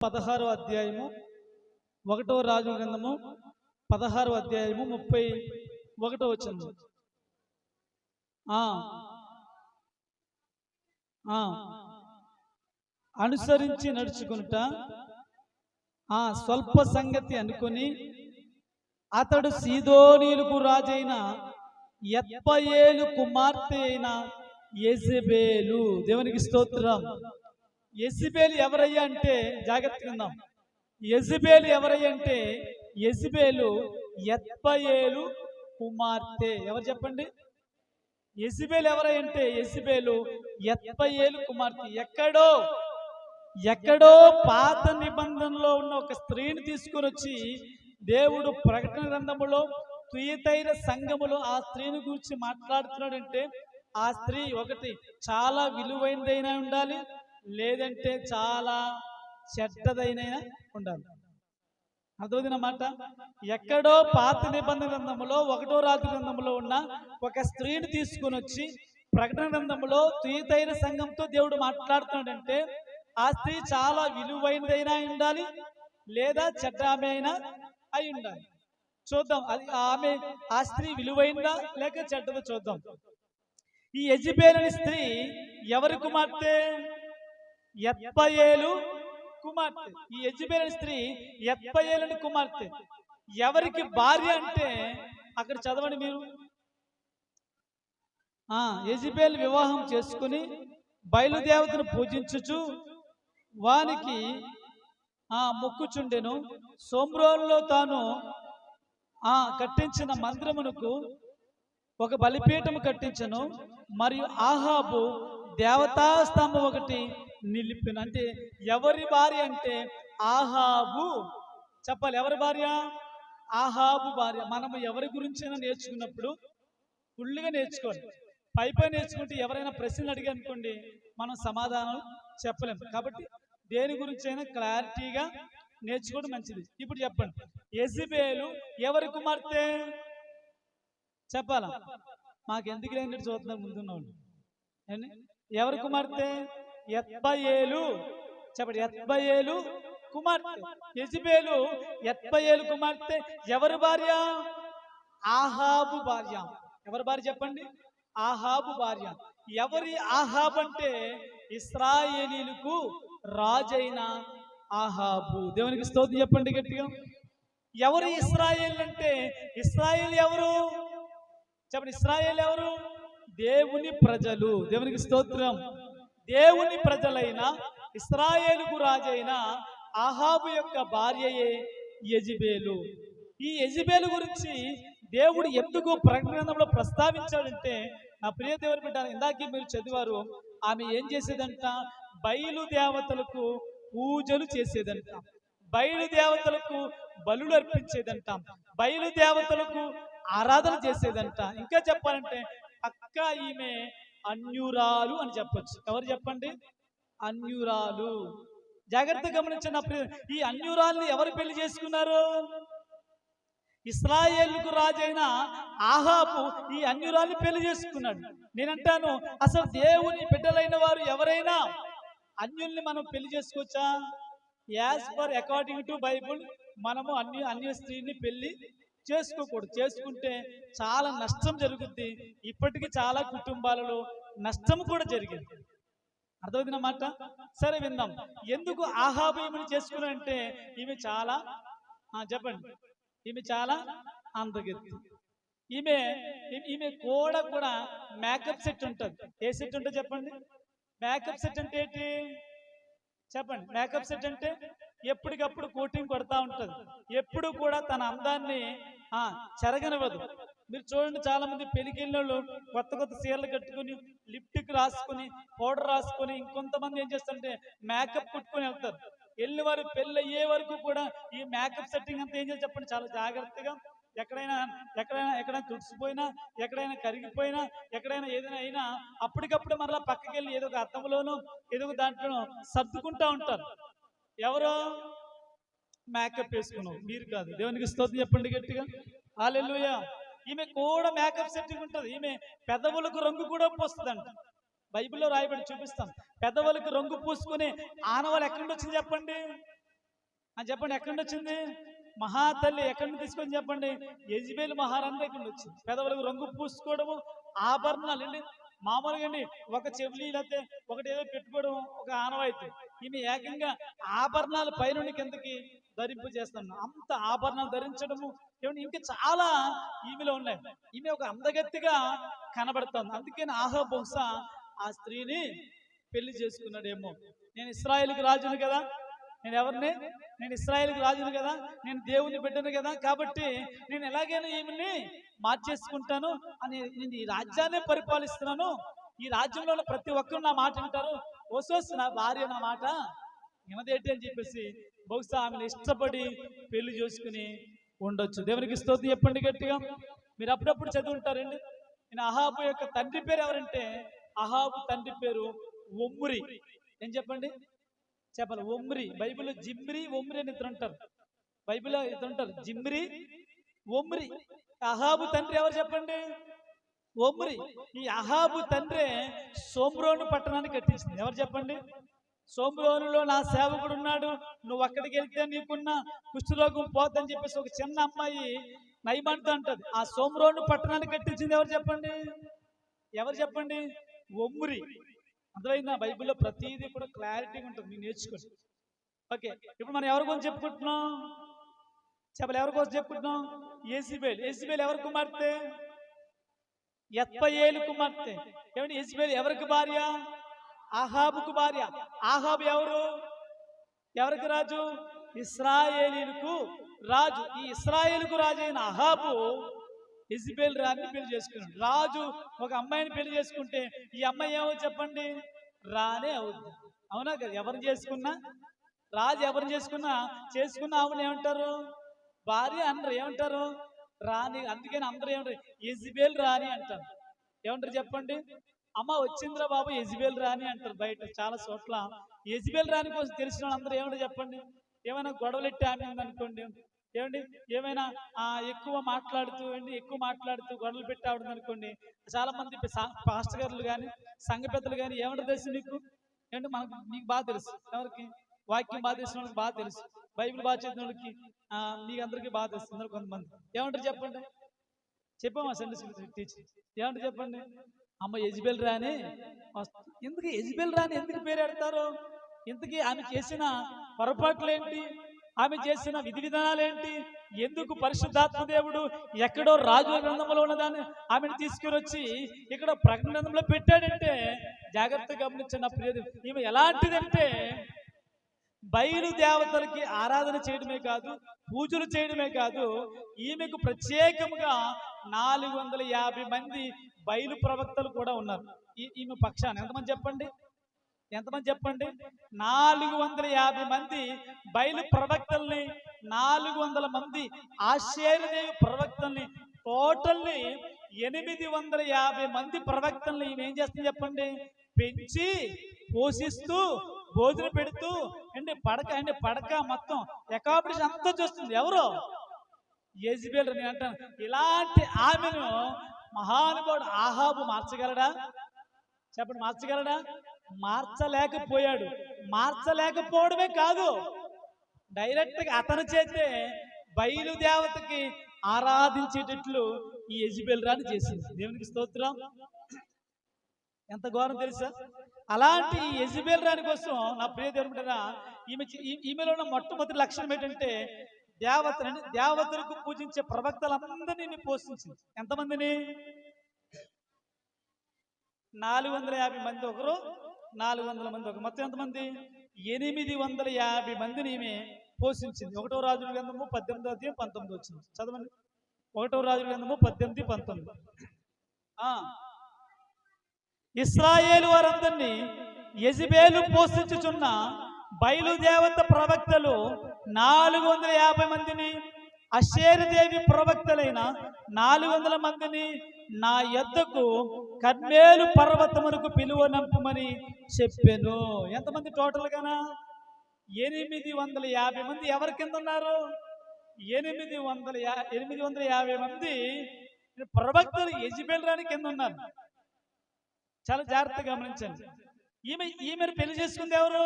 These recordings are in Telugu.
పదహారో అధ్యాయము ఒకటో రాజు గ్రంథము పదహారో అధ్యాయము ముప్పై ఒకటో వచ్చింది అనుసరించి నడుచుకుంట ఆ స్వల్ప సంగతి అనుకొని అతడు సీదోనీలకు రాజైన ఎప్పయేలు కుమార్తె అయిన యెజెబేలు దేవునికి స్తోత్రం. ఎసిబేలు ఎవరయ్యా అంటే జాగ్రత్తగా ఉందాం ఎసిబేలు ఎవరయ్యా అంటే ఎసిబేలు ఎప్పయేలు కుమార్తె. ఎవరు చెప్పండి? ఎసిబేలు ఎవరయ్యా అంటే యెజెబేలు ఏలు కుమార్తె. ఎక్కడో ఎక్కడో పాత నిబంధనలో ఉన్న ఒక స్త్రీని తీసుకొని వచ్చి దేవుడు ప్రకటన గ్రంథములో తుయతైన సంఘములో ఆ స్త్రీని గురించి మాట్లాడుతున్నాడంటే ఆ స్త్రీ ఒకటి చాలా విలువైనదైనా ఉండాలి లేదంటే చాలా చెడ్డదైన ఉండాలి. అర్థమవుతుందన్నమాట ఎక్కడో పాత నిబంధన గ్రంథంలో ఒకటో రాత్రి గ్రంథంలో ఉన్న ఒక స్త్రీని తీసుకొని వచ్చి ప్రకటన గ్రంథంలో తుయతైన సంఘంతో దేవుడు మాట్లాడుతున్నాడంటే ఆ స్త్రీ చాలా విలువైనదైనా ఉండాలి లేదా చెడ్డ ఆమె అయినా అయి ఉండాలి. చూద్దాం అది ఆమె ఆ స్త్రీ విలువైందా లేక చెడ్డదో చూద్దాం. ఈ యజిబేలని స్త్రీ ఎవరి కుమార్తె? ఎప్పయేలు కుమార్తె. ఈ యజిబేలని స్త్రీ ఎప్పయేలని కుమార్తె. ఎవరికి భార్య అంటే అక్కడ చదవండి మీరు. ఆ యజిబేలు వివాహం చేసుకుని బయలుదేవతను పూజించుచు వానికి ఆ మొక్కుచుండెను సోమ్రోల్లో తాను ఆ కట్టించిన మందిరమునకు ఒక బలిపీఠము కట్టించను. మరియు ఆహాబు దేవతా స్తంభం ఒకటి నిలిపిన. అంటే ఎవరి భార్య అంటే ఆహాబు. చెప్పాలి ఎవరి భార్య? ఆహాబు భార్య. మనం ఎవరి గురించైనా నేర్చుకున్నప్పుడు ఫుల్గా నేర్చుకోవాలి. పై పై నేర్చుకుంటే ఎవరైనా ప్రశ్నలు అడిగి అనుకోండి మనం సమాధానం చెప్పలేము కాబట్టి దేని గురించైనా క్లారిటీగా నేర్చుకోవడం మంచిది. ఇప్పుడు చెప్పండి ఎజిబేలు ఎవరి కుమార్తె? చెప్పాలా? మాకు ఎందుకు లేని చూస్తున్నారు ముందున్న వాళ్ళు ఎవరి కుమార్తె? ఎత్బయేలు చెప్పండి ఎత్బయేలు కుమార్తె. యజిబేలు ఎత్బయేలు కుమార్తె ఎవరు భార్య? ఆహాబు భార్య. ఎవరి భార్య చెప్పండి? ఆహాబు భార్య. ఎవరి ఆహాబ్ అంటే ఇస్రాయేలీలకు రాజైన ఆహాబు. దేవునికి స్తోత్రం చెప్పండి గట్టిగా. ఎవరు ఇస్రాయేల్ అంటే ఇస్రాయేల్ ఎవరు? చెప్పండి ఇస్రాయేల్ ఎవరు? దేవుని ప్రజలు. దేవునికి స్తోత్రం. దేవుని ప్రజలైన ఇస్రాయేలుకు రాజైన ఆహాబు యొక్క భార్యయే యజిబేలు. ఈ యజిబేలు గురించి దేవుడు ఎందుకు ప్రకటనలో ప్రస్తావించాడంటే నా ప్రియ దేవుని బిడ్డ ఇందాకే మీరు చదివారు ఆమె ఏం చేసేదంట? బయలు దేవతలకు పూజలు చేసేదంట. బయలు దేవతలకు బలులు అర్పించేదంట. బయలు దేవతలకు ఆరాధన చేసేదంట. ఇంకా చెప్పాలంటే అక్క ఈమె అన్యురాలు అని చెప్పొచ్చు. ఎవరు చెప్పండి? అన్యురాలు. జాగ్రత్త గమనించండి ఈ అన్యురాల్ని ఎవరు పెళ్ళి చేసుకున్నారు? ఇస్రాయేల్కు రాజైన ఆహాపు ఈ అన్యురాల్ని పెళ్ళి చేసుకున్నాడు. నేనంటాను అసలు దేవుని బిడ్డలైన వారు ఎవరైనా అన్యుల్ని మనం పెళ్ళి చేసుకోవచ్చా? As per according to Bible మనము అన్య అన్య స్త్రీని పెళ్ళి చేసుకోకూడదు. చేసుకుంటే చాలా నష్టం జరుగుద్ది. ఇప్పటికీ చాలా కుటుంబాలలో నష్టం కూడా జరిగింది. అర్థమవుతున్నమాట సరే విందాం. ఎందుకు ఆహాబు ఈమెను చేసుకున్నారంటే ఈమె చాలా చెప్పండి. ఈమె చాలా అందగెత్తి ఈమె ఈమె కూడా కూడా మేకప్ సెట్ ఉంటుంది. ఏ సెట్ ఉంటుంది చెప్పండి? మేకప్ సెట్ అంటే ఏంటి? చెప్పండి. మేకప్ సెట్ అంటే ఎప్పటికప్పుడు కోటింగ్ కొడతా ఉంటుంది. ఎప్పుడు కూడా తన అందాన్ని చెరగనివ్వదు. మీరు చూడండి చాలా మంది పెళ్ళికెళ్ళిన కొత్త కొత్త చీరలు కట్టుకుని లిప్టిక్ రాసుకుని పౌడర్ రాసుకొని ఇంకొంతమంది ఏం చేస్తారంటే మేకప్ కుట్టుకొని వెళ్తారు. వెళ్ళి వారు పెళ్ళి అయ్యే వరకు కూడా ఈ మేకప్ సెట్టింగ్ అంతా ఏం చేసి చెప్పండి? చాలా జాగ్రత్తగా. ఎక్కడైనా ఎక్కడైనా ఎక్కడైనా తుడిసిపోయినా ఎక్కడైనా కరిగిపోయినా ఎక్కడైనా ఏదైనా అయినా అప్పటికప్పుడు మరలా పక్కకి వెళ్ళి ఏదో ఒక అర్థంలోనూ ఏదో ఒక దాంట్లోనూ సర్దుకుంటా ఉంటారు. ఎవరు? మేకప్ వేసుకున్నావు. మీరు కాదు. దేవునికి స్తోత్రం చెప్పండి గట్టిగా. హాలెలుయ ఈమె కూడా మేకప్ సెట్టింగ్ ఉంటుంది. ఈమె పెదవులకు రంగు కూడా పోస్తుందంట. బైబిల్లో రాయబడి చూపిస్తాం. పెదవులకు రంగు పూసుకుని ఆనవాళ్ళు ఎక్కడి నుంచి వచ్చింది చెప్పండి? అని చెప్పండి ఎక్కడి నుండి వచ్చింది? మహాతల్లి ఎక్కడి నుంచి తీసుకొని చెప్పండి? యజ్బేల్ మహారాణి దగ్గర వచ్చింది. పెదవులకు రంగు పూసుకోవడము ఆభరణాలు అండి మామూలుగా అండి ఒక చెవులి లేకపోతే ఒకటి ఏదో పెట్టుకోవడం ఒక ఆనవాయితీ. ఈమె ఏకంగా ఆభరణాలు పైనుండి కిందకి ధరింపు చేస్తాను అంత ఆభరణాలు ధరించడము ఏమంటే ఇంకా చాలా ఈమెలో ఉన్నాయి. ఈమె ఒక అందగత్తిగా కనబడుతుంది. అందుకని ఆహా బహుశా ఆ స్త్రీని పెళ్ళి చేసుకున్నాడేమో. నేను ఇస్రాయేల్కి రాజును కదా నేను ఎవరిని? నేను ఇస్రాయేల్కి రాజును కదా నేను దేవుని బిడ్డను కదా కాబట్టి నేను ఎలాగైనా ఈమెని మార్చేసుకుంటాను అని నేను ఈ రాజ్యాన్ని పరిపాలిస్తున్నాను. ఈ రాజ్యంలో ప్రతి ఒక్కరు నా మాట వింటారు. ఓసోస్ నా భార్య నా మాట అని చెప్పేసి బహుశా ఆమెను ఇష్టపడి పెళ్ళి చేసుకుని ఉండొచ్చు. దేవునికి స్తోత్రం చెప్పండి గట్టిగా. మీరు అప్పుడప్పుడు చదువుంటారండి. నేను అహాబు యొక్క తండ్రి పేరు ఎవరంటే అహాబు తండ్రి పేరు ఒమ్మురి ఏం చెప్పండి? చెప్పాలి. ఒమ్రి. బైబిల్లో జిమ్రి ఒమ్రి అని ఇద్దరు ఉంటారు. బైబిల్లో ఇద్దరు ఉంటారు. Zimri Omri. అహాబు తండ్రి ఎవరు చెప్పండి? ఒమ్రి ఈ అహాబు తండ్రి సోమ్రోను పట్టణాన్ని కట్టించింది. ఎవరు చెప్పండి? సోమ్రోనులో నా సేవకుడు ఉన్నాడు. నువ్వు అక్కడికి వెళ్తే నీకున్న కుష్ఠరోగం పోద్దని చెప్పేసి ఒక చిన్న అమ్మాయి నైమంతో అంటది. ఆ సోమ్రోను పట్టణాన్ని కట్టించింది ఎవరు చెప్పండి? ఎవరు చెప్పండి? ఒమ్రి అర్థమైందా? బైబిల్లో ప్రతిదీ కూడా క్లారిటీగా ఉంటుంది. మీరు నేర్చుకోండి. ఓకే ఇప్పుడు మనం ఎవరి గురించి చెప్పుకుంటున్నాం? చెప్పలు? ఎవరి కోసం చెప్పుకుంటున్నాం? ఏసీబేల్. ఏసీబేల్ ఎవరి కుమార్తె? ఎత్పయేలు కుమార్తె ఏమండి ఏసిబేల్ ఎవరికి భార్య? ఆహాబుకు భార్య. ఆహాబు ఎవరు? ఎవరికి రాజు? ఇస్రాయేలీలకు రాజు. ఈ ఇస్రాయేలుకు రాజు అయిన అహాబు ఇజ్బేల్ రాజుని పెళ్ళి చేసుకున్నాడు. రాజు ఒక అమ్మాయిని పెళ్ళి చేసుకుంటే ఈ అమ్మాయి ఏమో చెప్పండి? రానే అవుద్ది. అవునా కదా? ఎవరిని చేసుకున్నా? రాజు ఎవరిని చేసుకున్నా? చేసుకున్న ఆవుని ఏమంటారు? భార్య అనరు ఏమంటారు? రాని అందుకని అందరూ ఏమంటారు ఎజిబేల్ రాని అంటారు. ఏమంటారు చెప్పండి? అమ్మ వచ్చిందిరా బాబు ఎజిబేల్ రాని అంటారు బయట చాలా చోట్ల. ఎజిబేల్ రాని కోసం తెలిసిన వాళ్ళు అందరూ ఏమంటారు చెప్పండి? ఏమైనా గొడవలెట్టి ఆమె ఉందనుకోండి ఏమండి? ఏమైనా ఎక్కువ మాట్లాడుతూ అండి ఎక్కువ మాట్లాడుతూ గొడవలు పెట్టి ఆవిడ అనుకోండి చాలా మంది ప- పాస్టర్ గారులు కానీ సంఘ పెద్దలు కానీ ఏమంటారు తెలుసు నీకు ఏమంటే మనకు నీకు బాగా తెలుసు. ఎవరికి? వాక్యం బాగా తెలిసిన వాళ్ళకి బాగా తెలుసు. బైబిల్ బాగా చదివిన వాళ్ళకి మీకు అందరికీ బాధ తెలుసు కొంతమంది. ఏమంటారు చెప్పండి? చెప్పామా సండే స్కూల్ టీచర్ ఏమంటారు చెప్పండి? అమ్మ ఎజిబెల్ రాని ఎందుకు ఎజిబెల్ రాని ఎందుకు పేరు పెడతారు? ఇంతకీ ఆమె చేసిన పొరపాట్లు ఏంటి ఆమె చేసిన విధి విధానాలు ఏంటి ఎందుకు పరిశుద్ధాత్మ దేవుడు ఎక్కడో రాజు గ్రంథంలో ఉన్నదాన్ని ఆమెను తీసుకుని వచ్చి ఇక్కడ ప్రకటన గ్రంథంలో పెట్టాడంటే జాగ్రత్తగా గమనించిన ప్రియది ఈమె ఎలాంటిదంటే బయలు దేవతలకి ఆరాధన చేయడమే కాదు పూజలు చేయడమే కాదు ఈమెకు ప్రత్యేకముగా నాలుగు వందల యాభై మంది బయలు ప్రవక్తలు కూడా ఉన్నారు. ఈ- ఈమె పక్షాన ఎంతమంది చెప్పండి? ఎంతమంది చెప్పండి? నాలుగు వందల యాభై మంది బయలు ప్రవక్తల్ని నాలుగు వందల మంది ఆశ్చర్యదేవి ప్రవక్తల్ని టోటల్ని ఎనిమిది వందల యాభై మంది ప్రవక్తల్ని ఈమె ఏం చేస్తుంది చెప్పండి? పెంచి పోషిస్తూ భోజనం పెడుతూ అండి పడక అండి పడక మొత్తం అకామిడేషన్ అంతా చూస్తుంది. ఎవరు? యజ్బేల్ నేను అంటాను. ఇలాంటి ఆమెను మహానుభావుడు ఆహాబు మార్చగలడా? చెప్పండి మార్చగలడా? మార్చలేకపోయాడు. మార్చలేకపోవడమే కాదు డైరెక్ట్గా అతని చేతే బయలుదేవతకి ఆరాధించేటట్లు ఈ యజ్బేల్ రాని చేసింది. దేవునికి స్తోత్రం. ఎంత ఘోరం తెలుసా? అలాంటి ఈ యజ్బేల్ రాని కోసం నా ప్రియ దేవుడు ఈమె ఈమెలో ఉన్న మొట్టమొదటి లక్షణం ఏంటంటే దేవతలని దేవతలకు పూజించే ప్రవక్తలందరినీ పోషించింది. ఎంతమందిని? నాలుగు వందల యాభై మంది ఒకరు నాలుగు వందల మంది ఒకరు. మొత్తం ఎంతమంది? ఎనిమిది వందల యాభై మందిని ఈమె పోషించింది. ఒకటో రాజుల గ్రంథము పద్దెనిమిదో అధ్యాయం పంతొమ్మిది వచ్చింది. చదవండి. ఒకటో రాజుల గ్రంథము పద్దెనిమిది పంతొమ్మిది. ఇస్రాయేలు వారందరినీ యజిబేలు పోషించుచున్న బయలుదేవత ప్రవక్తలు నాలుగు వందల యాభై మందిని అశేరదేవి ప్రవక్తలైన నాలుగు వందల మందిని నా యొద్దకు కర్మేలు పర్వతమునకు పిలువనంపమని చెప్పాను. ఎంతమంది టోటల్గానా? ఎనిమిది వందల యాభై మంది. ఎవరి కింద ఉన్నారు? ఎనిమిది వందల యా- ఎనిమిది వందల యాభై మంది ప్రవక్తలు యజిబేల్ రాని కింద ఉన్నారు. చాలా జాగ్రత్తగా గమనించండి. ఈమె ఈమెను పెళ్ళి చేసుకుంది ఎవరు?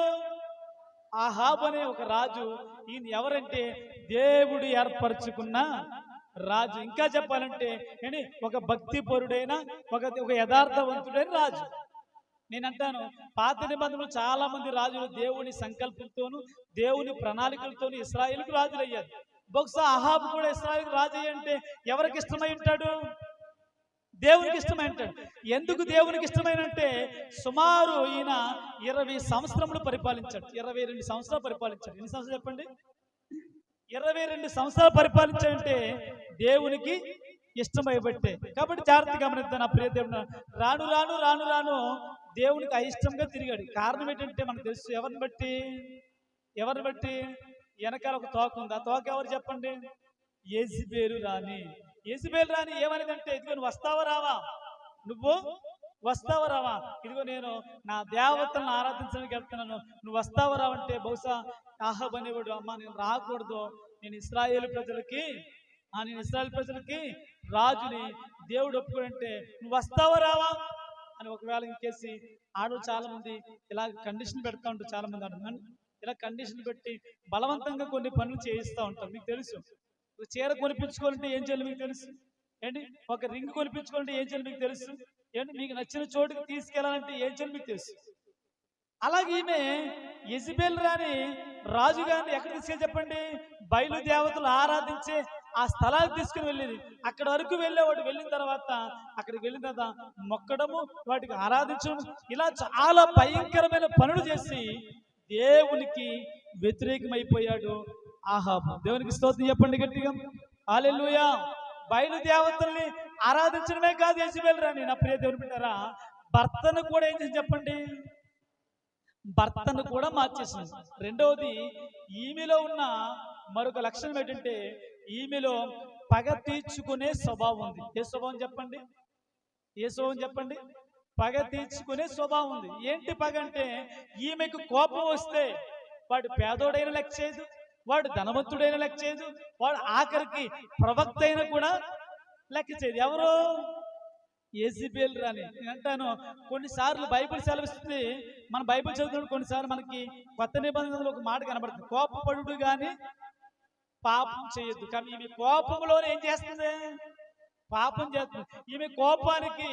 ఆహాబ్ అనే ఒక రాజు. ఈయన ఎవరంటే దేవుడు ఏర్పరచుకున్న రాజు. ఇంకా చెప్పాలంటే ఏంటి? ఒక భక్తి పరుడైన ఒక ఒక యథార్థవంతుడైన రాజు. నేను అంటాను పాత నిబంధనలు చాలా మంది రాజులు దేవుని సంకల్పంతోను దేవుని ప్రణాళికలతోను ఇస్రాయిల్కు రాజులయ్యారు. బహుశా అహాబ్ కూడా ఇస్రాయిల్కి రాజు అంటే ఎవరికి ఇష్టమై ఉంటాడు? దేవునికి ఇష్టమై ఉంటాడు ఎందుకు దేవునికి ఇష్టమైనంటే సుమారు ఈయన ఇరవై సంవత్సరములు పరిపాలించాడు. ఇరవై రెండు సంవత్సరాలు పరిపాలించాడు. ఎన్ని సంవత్సరాలు చెప్పండి? ఇరవై రెండు సంవత్సరాలు పరిపాలించాడంటే దేవునికి ఇష్టమైబట్టే కాబట్టి జాగ్రత్త గమనిద్దాం నా ప్రియ దేవుడు. రాను రాను రాను రాను దేవునికి అయిష్టంగా తిరిగాడు. కారణం ఏంటంటే మనకు తెలుసు ఎవరిని బట్టి? ఎవరిని బట్టి? వెనకాల ఒక తోక ఉంది. ఆ తోక ఎవరు చెప్పండి? ఏసిబేలు రాని ఏసిబేలు రాని ఏమనేదంటే ఇదిగో నువ్వు వస్తావా రావా? నువ్వు వస్తావా రావా? ఇదిగో నేను నా దేవతలను ఆరాధించడానికి వెళ్తున్నాను. నువ్వు వస్తావా రావంటే బహుశా ఆహబ్ అనేవాడు అమ్మ నేను రాకూడదు. నేను ఇస్రాయేల్ ప్రజలకి ఆ నేను ఇస్రాయల్ ప్రజలకి రాజుని దేవుడు ఒప్పుకోడంటే నువ్వు వస్తావా రావా? అని ఒకవేళ ఇంకేసి ఆడు చాలా మంది ఇలా కండిషన్ పెడతా ఉంటారు చాలా మంది ఇలా కండిషన్ పెట్టి బలవంతంగా కొన్ని పనులు చేయిస్తూ ఉంటారు. మీకు తెలుసు. నువ్వు చీర కొనిపించుకోవాలంటే ఏం చేయాలి మీకు తెలుసు? ఏంటి? ఒక రింగ్ కొనిపించుకోవాలంటే ఏం చేయాలి మీకు తెలుసు? ఏంటి? మీకు నచ్చిన చోటుకి తీసుకెళ్ళాలంటే ఏం చేయాలి మీకు తెలుసు? అలాగే ఈమె ఎజిబెల్ రాని రాజు గారిని ఎక్కడ తీసుకెళ్ళి చెప్పండి? బయలు దేవతలు ఆరాధించే ఆ స్థలానికి తీసుకుని వెళ్ళేది. అక్కడ వరకు వెళ్ళేవాడు వెళ్ళిన తర్వాత అక్కడికి వెళ్ళిన తర్వాత మొక్కడము వాటికి ఆరాధించడం ఇలా చాలా భయంకరమైన పనులు చేసి దేవునికి వ్యతిరేకమైపోయాడు. ఆహాబు. దేవునికి స్తోత్రం చెప్పండి గట్టిగా. ఆలెలుయా బయలు దేవతల్ని ఆరాధించడమే కాదు యజబెల్ రాని నా ప్రియ దేవుని బిడ్డారా భర్తను కూడా ఏం చేసి చెప్పండి? భర్తను కూడా మార్చేసింది. రెండవది ఈమెలో ఉన్న మరొక లక్షణం ఏంటంటే ఈమెలో పగ తీర్చుకునే స్వభావం ఉంది. ఏ స్వభావం చెప్పండి? ఏ స్వభావం చెప్పండి? పగ తీర్చుకునే స్వభావం ఉంది. ఏంటి పగ అంటే ఈమెకు కోపం వస్తే వాడు పేదోడైన లెక్క చేయదు. వాడు ధనవంతుడైన లెక్క చేయదు. వాడు ఆఖరికి ప్రవక్త అయినా కూడా లెక్క చేయదు. ఎవరు? ఏసీబీఎల్ రాని నేను అంటాను కొన్నిసార్లు బైబిల్ సెలవిస్తుంది. మన బైబిల్ చదువుతున్న కొన్నిసార్లు మనకి కొత్త నిబంధనలు ఒక మాట కనబడుతుంది. కోపపడుడు కానీ పాపం చేయొద్దు. కానీ ఇవి కోపంలోనే ఏం చేస్తుంది? పాపం చేస్తుంది. ఈమె కోపానికి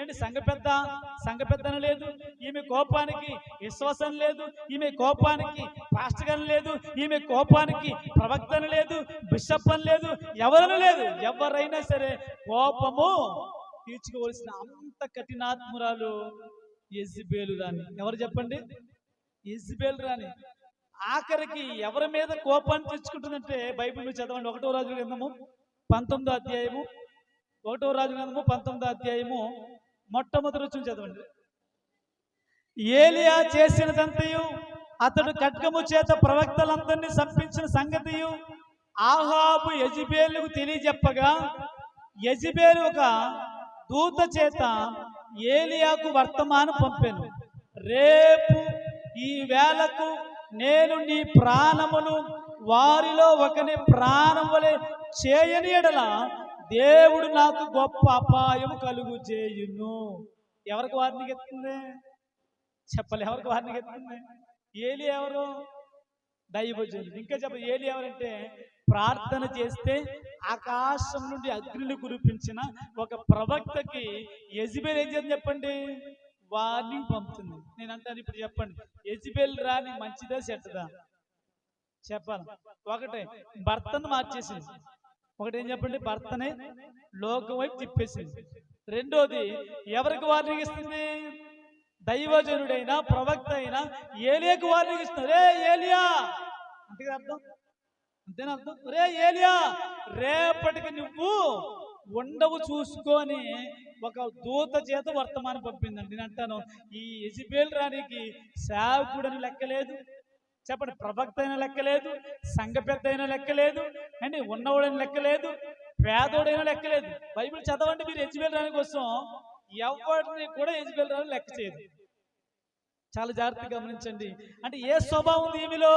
ఏంటి సంఘ పెద్ద? సంఘ పెద్దన లేదు. ఈమె కోపానికి విశ్వాసం లేదు. ఈమె కోపానికి పాస్టగన్ లేదు. ఈమె కోపానికి ప్రవక్తన లేదు. బిషప్ అని లేదు. ఎవరను లేదు. ఎవరైనా సరే కోపము తీర్చుకోవలసిన అంత కఠినాత్మురాలు ఎజ్బేలు రాని ఎవరు చెప్పండి? ఎజిబేలు రాని ఆఖరికి ఎవరి మీద కోపాన్ని తెచ్చుకుంటుందంటే బైబిల్ చదవండి. ఒకటో రాజు గ్రంథము పంతొమ్మిదో అధ్యాయము ఒకటో రాజు గ్రంథము పంతొమ్మిదో అధ్యాయము మొట్టమొదటి రుచులు చదవండి. ఏలియా చేసినదంతయు అతడు ఖడ్గము చేత ప్రవక్తలందరినీ సంపించిన సంగతియు ఆహాబు యజిబేలుకు తెలియజెప్పగా యజిబేలు ఒక దూత చేత ఏలియాకు వర్తమానం పంపాను. రేపు ఈ వేళకు నేను నీ ప్రాణమును వారిలో ఒకని ప్రాణములే చేయని ఎడల దేవుడు నాకు గొప్ప అపాయం కలుగు చేయును. ఎవరికి వారిని ఎత్తుంది? చెప్పలే ఎవరికి వారిని ఎత్తుంది? ఏలి ఎవరు? దైవజనుడు ఇంకా చెప్ప ఏలి ఎవరంటే ప్రార్థన చేస్తే ఆకాశం నుండి అగ్నిని కురిపించిన ఒక ప్రవక్తకి యజ్బేల్ ఏం చేయాలి చెప్పండి? వార్నింగ్ పంపుతుంది. నేను అంటాను ఇప్పుడు చెప్పండి. యజ్బేల్ రాని మంచిదా చెడ్డదా? చెప్పాలి. ఒకటే భర్తను మార్చేసింది. ఒకటి ఏం చెప్పండి? భర్తనే లోకం వైపు తిప్పేసింది. రెండోది ఎవరికి వార్నింగ్ ఇస్తుంది? దైవజనుడైనా ప్రవక్త అయినా ఏలియాకు వార్నింగ్ ఇస్తుంది. రే ఏలియా! అంతే అర్థం? అంతేనా అర్థం? రే ఏలియా! రేపటికి నువ్వు ఉండవు చూసుకొని ఒక దూత చేత వర్తమానం పంపిందండి. నేను అంటాను ఈ ఎజిబేల్ రానికి సేవకుడని లెక్కలేదు చెప్పండి ప్రభక్త అయిన లెక్కలేదు సంఘ పెద్ద అయిన లెక్కలేదు అండి ఉన్నవాడని లెక్కలేదు పేదోడైన లెక్కలేదు బైబిల్ చదవండి మీరు ఎజిబేల్ రాని కోసం ఎవరిని కూడా ఎజిబేల్ రాని లెక్క చేయదు. చాలా జాగ్రత్తగా గమనించండి. అంటే ఏ స్వభావం ఉంది ఈమెలో?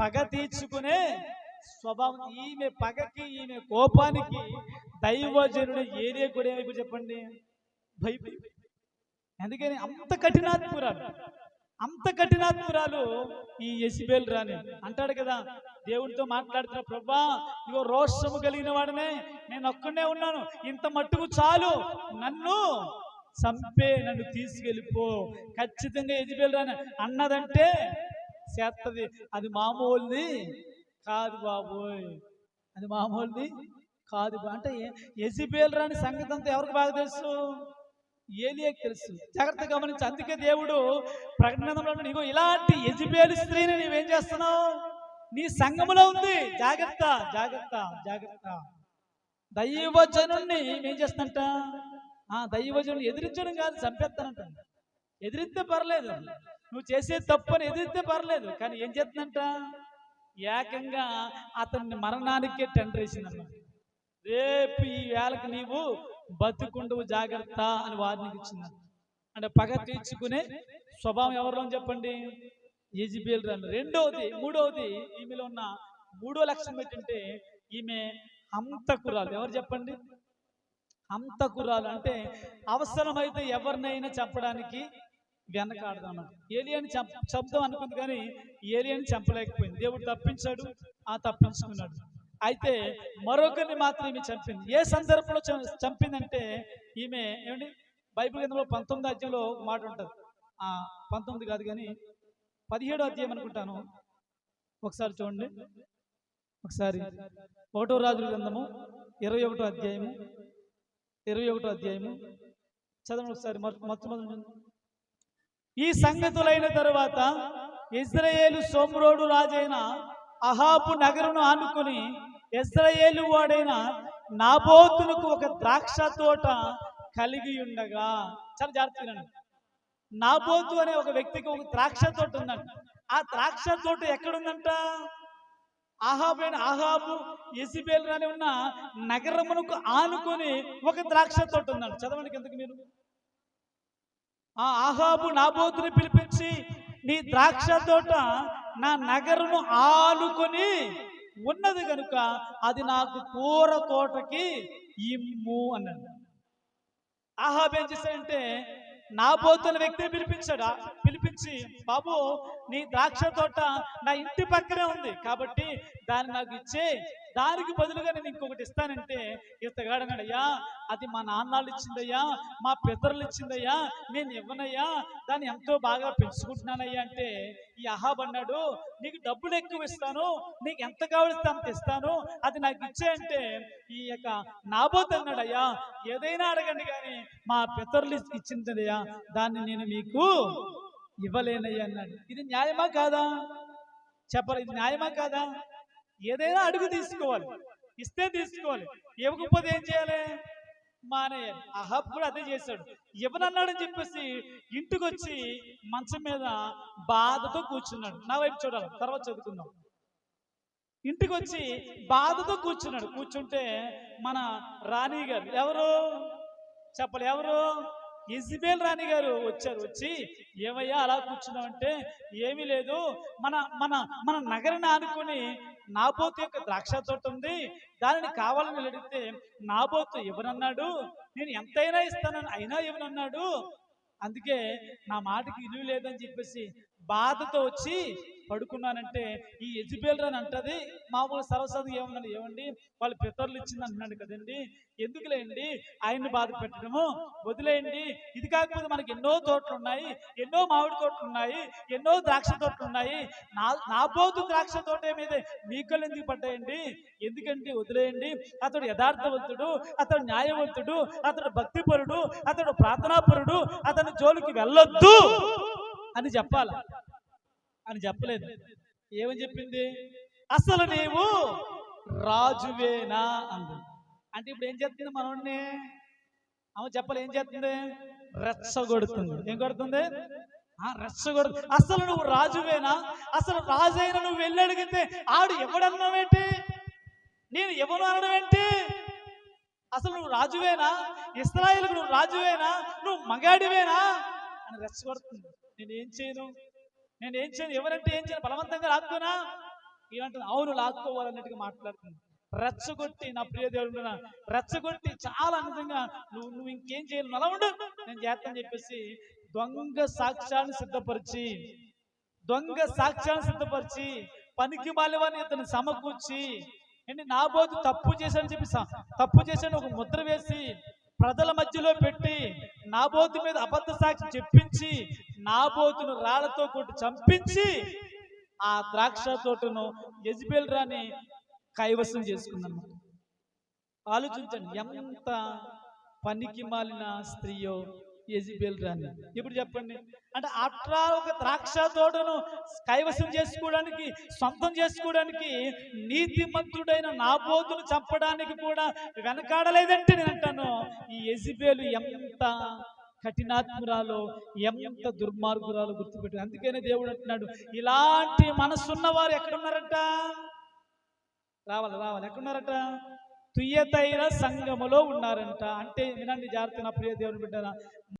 పగ తీర్చుకునే స్వభావం. ఈమె పగకి ఈమె కోపానికి దైవజనుడు ఏరియా కూడా ఏమైపు చెప్పండి? భయపడి. అందుకని అంత కఠినాత్మురాలు అంత కఠినాత్మురాలు ఈ ఎసిబేల్ రాని అంటాడు కదా దేవుడితో మాట్లాడుతున్న ప్రభా ఇగో రోషము కలిగిన వాడనే నేను ఒక్కడే ఉన్నాను ఇంత మట్టుకు చాలు నన్ను చంపే నన్ను తీసుకెళ్ళిపో. ఖచ్చితంగా ఎజిబేల్ రాని అన్నదంటే చేత్తది. అది మామూలుది కాదు బాబోయ్. అది మామూలుది కాదు బా- అంటే ఎజిబేల్ రాని సంగతి అంతా ఎవరికి బాగా తెలుసు? ఏలియాకి తెలుసు. జాగ్రత్త గమనించి. అందుకే దేవుడు ప్రకటనలో నీకు ఇలాంటి ఎజిబేలు స్త్రీని నీవేం చేస్తున్నావు? నీ సంఘములో ఉంది. జాగ్రత్త జాగ్రత్త జాగ్రత్త. దైవజనుణ్ణి ఏం చేస్తానంట ఆ దైవజనుని ఎదిరించడం కాదు చంపేస్తానంట ఎదిరిస్తే పర్లేదు. నువ్వు చేసే తప్పుని ఎదిరిస్తే పర్లేదు. కానీ ఏం చేస్తుందంట? ఏకంగా అతన్ని మరణానికే టెండర్ వేసిందన్నమాట రేపు ఈ వేళకి నీవు బతుకుండవు జాగ్రత్త అని వార్నింగ్ ఇచ్చింది. అంటే పగ తీర్చుకునే స్వభావం ఎవరిలో చెప్పండి? ఏజీబీఎల్ రన్. రెండవది మూడవది ఈమెలో ఉన్న మూడో లక్షణం ఏంటంటే ఈమె హంతకురాలు. ఎవరు చెప్పండి? హంతకురాలు. అంటే అవసరమైతే ఎవరినైనా చెప్పడానికి వెనకాడదాం ఏలియని చంప చంపుదాం అనుకుంది కానీ ఏలియని చంపలేకపోయింది. దేవుడు తప్పించాడు ఆ తప్పించుకున్నాడు. అయితే మరొకరిని మాత్రం ఈమె చంపింది. ఏ సందర్భంలో చం- చంపిందంటే ఈమె ఏమండి? బైబిల్ గ్రంథంలో పంతొమ్మిది అధ్యాయంలో ఒక మాట ఉంటుంది. పంతొమ్మిది కాదు కానీ పదిహేడో అధ్యాయం అనుకుంటాను. ఒకసారి చూడండి. ఒకసారి. ఒకటో రాజుల గ్రంథము ఇరవై ఒకటో అధ్యాయము ఇరవై ఒకటో అధ్యాయము. చదవండి ఒకసారి మొట్టమొదటి ఈ సంగతులైన తరువాత ఇజ్రాయేలు సోమ్రోడు రాజైన అహాబు నగరును ఆనుకుని ఇజ్రాయేలు వాడైన నాబోతునకు ఒక ద్రాక్ష తోట కలిగి ఉండగా చాలా జాగ్రత్తగా నాబోతు అనే ఒక వ్యక్తికి ఒక ద్రాక్ష తోట ఉందంట. ఆ ద్రాక్ష తోట ఎక్కడుందంట? ఆహాబు అయిన ఆహాబు ఎసిబేల్ అని ఉన్న నగరమునకు ఆనుకొని ఒక ద్రాక్ష తోట ఉందంట. చదవండి ఎందుకు మీరు. ఆ ఆహాబు నాబోతుని పిలిపించి నీ ద్రాక్ష తోట నా నగరము ఆలుకొని ఉన్నది కనుక అది నాకు కూర తోటకి ఇమ్ము అన్నాడు ఆహాబు ఏం చేశాడంటే నాబోతుల వ్యక్తిని పిలిపించాడు? ఆ పిలిపించి బాబు నీ ద్రాక్ష తోట నా ఇంటి పక్కనే ఉంది. కాబట్టి దాన్ని నాకు ఇచ్చే దానికి బదులుగా నేను ఇంకొకటి ఇస్తానంటే ఇతగాడన్నాడు అది మా నాన్నాళ్ళు ఇచ్చిందయ్యా మా పితరులు ఇచ్చిందయ్యా నేను ఇవ్వనయ్యా దాన్ని ఎంతో బాగా పెంచుకుంటున్నానయ్యా అంటే ఈ అహాబ్ అన్నాడు నీకు డబ్బులు ఎక్కువ ఇస్తాను నీకు ఎంత కావలిస్తే అంత ఇస్తాను అది నాకు ఇచ్చే అంటే ఈ యొక్క నాబోత్ అన్నాడయ్యా ఏదైనా అడగండి కానీ మా పితరులు ఇచ్చిందయ్యా దాన్ని నేను మీకు ఇవ్వలేనయ్యా అన్నాడు. ఇది న్యాయమా కాదా? చెప్పాలి ఇది న్యాయమా కాదా? ఏదైనా అడుగు తీసుకోవాలి. ఇస్తే తీసుకోవాలి. ఇవ్వకపోతే ఏం చేయాలి? మానేయాలి. అహబ్ కూడా అదే చేశాడు. ఇవ్వనన్నాడని చెప్పేసి ఇంటికి వచ్చి మంచం మీద బాధతో కూర్చున్నాడు. నా వైపు చూడాలి తర్వాత చదువుకుందాం. ఇంటికి వచ్చి బాధతో కూర్చున్నాడు. కూర్చుంటే మన రాణి గారు ఎవరు? చెప్పాలి ఎవరు? ఇజ్బేల్ రాణి గారు వచ్చారు. వచ్చి ఏమయ్యా అలా కూర్చున్నామంటే ఏమీ లేదు. మన మన మన నగరాన్ని ఆనుకొని నాబోతు యొక్క ద్రాక్ష తోట ఉంది. దానిని కావాలని అడిగితే నాబోతు ఇవ్వనన్నాడు. నేను ఎంతైనా ఇస్తానని అయినా ఇవ్వనన్నాడు. అందుకే నా మాటకి ఇలువ లేదని చెప్పేసి బాధతో వచ్చి పడుకున్నానంటే ఈ ఎజిబేల్ అని అంటది. మామూలు సరస్వతి ఏమన్నాడు ఏమండి? వాళ్ళ పితరులు ఇచ్చింది అంటున్నాడు కదండి. ఎందుకులేండి? ఆయన్ని బాధ పెట్టడము. వదిలేయండి. ఇది కాకపోతే మనకి ఎన్నో తోటలు ఉన్నాయి ఎన్నో మామిడి తోటలు ఉన్నాయి ఎన్నో ద్రాక్ష తోటలు ఉన్నాయి నా నా పోతు ద్రాక్ష తోట మీద మీకలు ఎందుకు పడ్డాయండి? ఎందుకంటే వదిలేయండి. అతడు యథార్థవంతుడు అతడు న్యాయవంతుడు అతడు భక్తిపరుడు అతడు ప్రార్థనాపరుడు అతని జోలికి వెళ్ళొద్దు అని చెప్పాలి. అని చెప్పలేదు. ఏమని చెప్పింది? అసలు నీవు రాజువేనా అంది. అంటే ఇప్పుడు ఏం చేస్తుంది మనోడిని? ఆమె చెప్పాలి ఏం చేస్తుంది? రెచ్చగొడుతుంది. ఏం కొడుతుంది? ఆ రెచ్చగొడు అసలు నువ్వు రాజువేనా? అసలు రాజైన నువ్వు వెళ్ళి అడిగితే ఆడు ఎవడన్నావేంటి నేను ఎవరు అనడం ఏంటి? అసలు నువ్వు రాజువేనా? ఇస్రాయేల్కు నువ్వు రాజువేనా? నువ్వు మగాడివేనా? అని రెచ్చగొడుతుంది. నేను ఏం చేయను? నేను ఏం చేయను? ఎవరంటే ఏం చేయను? బలవంతంగా లాక్కోనా? ఏమంటుంది అవును లాక్కోవాలన్నట్టుగా మాట్లాడుతుంది రెచ్చగొట్టి నా ప్రియ దేవుడు నా రెచ్చగొట్టి చాలా అందంగా నువ్వు నువ్వు ఇంకేం చేయను? అలా ఉండు. నేను చేస్తాను చెప్పేసి దొంగ సాక్ష్యాన్ని సిద్ధపరిచి దొంగ సాక్ష్యాన్ని సిద్ధపరిచి పనికి మాలివని ఇతను సమకూర్చి ఏంటి నాబోతు తప్పు చేశాడని చెప్పి తప్పు చేశాడని ఒక ముద్ర వేసి ప్రజల మధ్యలో పెట్టి నాబోతు మీద అబద్ధ సాక్షి చెప్పించి నాబోతును రాళ్ళతో కొట్టి చంపించి ఆ ద్రాక్ష తోటను యజ్బేల్ రాని కైవసం చేసుకుందన్నమాట. ఆలోచించండి ఎంత పనికి మాలిన స్త్రీయో యజిబేల్ రాని. ఇప్పుడు చెప్పండి. అంటే అట్లా ఒక ద్రాక్ష తోటను కైవసం చేసుకోవడానికి సొంతం చేసుకోవడానికి నీతిమంతుడైన నాబోతును చంపడానికి కూడా వెనకాడలేదంటే నేను అంటాను. ఈ ఎజిబేలు ఎంత కఠినాత్మురాలు ఎంత దుర్మార్గురాలు గుర్తుపెట్టు అందుకనే దేవుడు అంటున్నాడు ఇలాంటి మనసున్న వారు ఎక్కడున్నారట? రావాలి రావాలి. ఎక్కడున్నారట? తుయ్యతైన సంఘములో ఉన్నారంట. అంటే వినండి జాగ్రత్త నా ప్రియ దేవుని బిడ్డరా